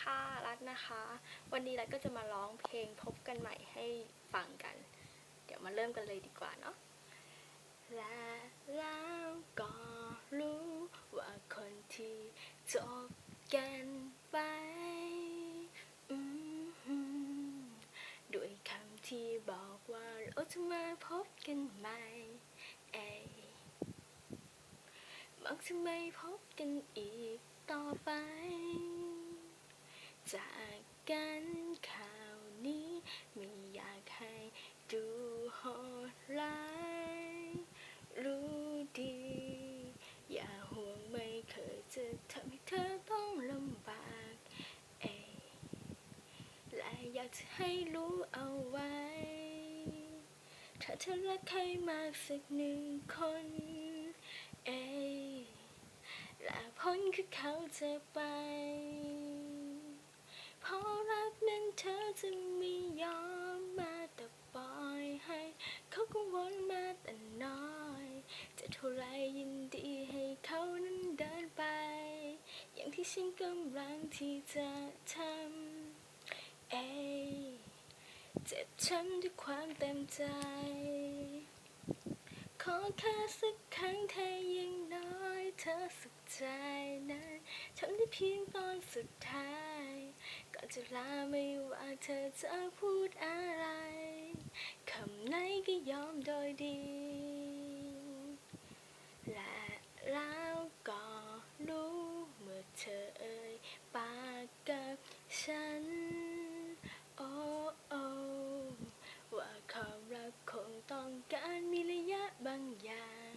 ค่ะรัตนะคะ วันนี้รัตก็จะมาร้องเพลงพบกันใหม่ให้ฟังกัน เดี๋ยวมาเริ่มกันเลยดีกว่าเนาะและแล้วก็รู้ว่าคนที่จบกันไปด้วยคำที่บอกว่าเราจะมาพบกันใหม่เอยมักจะไม่พบกันอีกต่อไป จากกันข่าวนี้ไม่อยากให้ดูโหดร้ายรู้ดี อย่าห่วงไม่เคยจะทำให้เธอต้องลำบาก เอยและอยากจะให้รู้เอาไว้ ถ้าเธอรักใครมากสักหนึ่งคน เอและผลคือเขาจะไป เพราะรักนั้นเธอจะไม่ยอมมาแต่ปล่อยให้ เขากังวลมาแต่น้อย จะเท่าไรยินดีให้เขานั้นเดินไป อย่างที่ฉันกำลังที่จะทำ เอเจ็บช้ำด้วยความเต็มใจ ขอแค่สักครั้งเธอยังน้อยเธอสุขใจนั้นทำได้เพียงตอนสุดท้าย ก็จะลาไม่ว่าเธอจะพูดอะไร คำไหนก็ยอมโดยดี และแล้วก็รู้เมื่อเธอเอ่ยปากกับฉัน โอ้โอ้ว่าความรักคงต้องการมีระยะบางอย่าง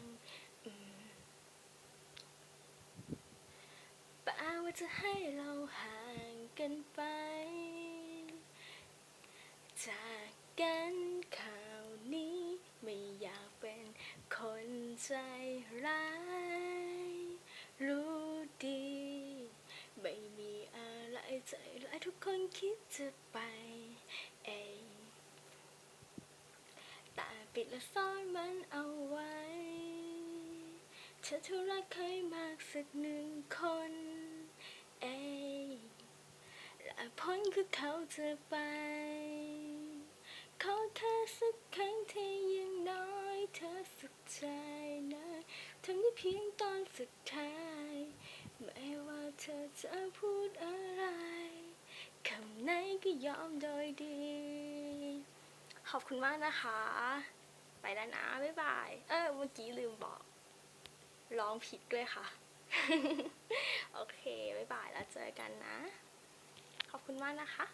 อืมแปลว่า จะให้เราห่างกันไป จากกันข่าวนี้ไม่อยากเป็นคนใจร้าย รู้ดี ไม่มีอะไรใจร้ายทุกคนคิดจะไปเองแต่ปิดและซ่อนมันเอาไว้เธอท่ารักใครมากสักหนึ่งคน เอง และผลคือเขาจะไป ขอแค่สักครั้งที่ยังน้อย เธอสุขใจนะทำได้เพียงตอนสุดท้าย ไม่ว่าเธอจะพูดอะไร คำไหนก็ยอมโดยดี ขอบคุณมากนะคะ ไปแล้วนะ บ๊ายบาย เออ เมื่อกี้ลืมบอก ร้องผิดด้วยค่ะ โอเค บ๊ายบายแล้วเจอกันนะ ขอบคุณมากนะคะ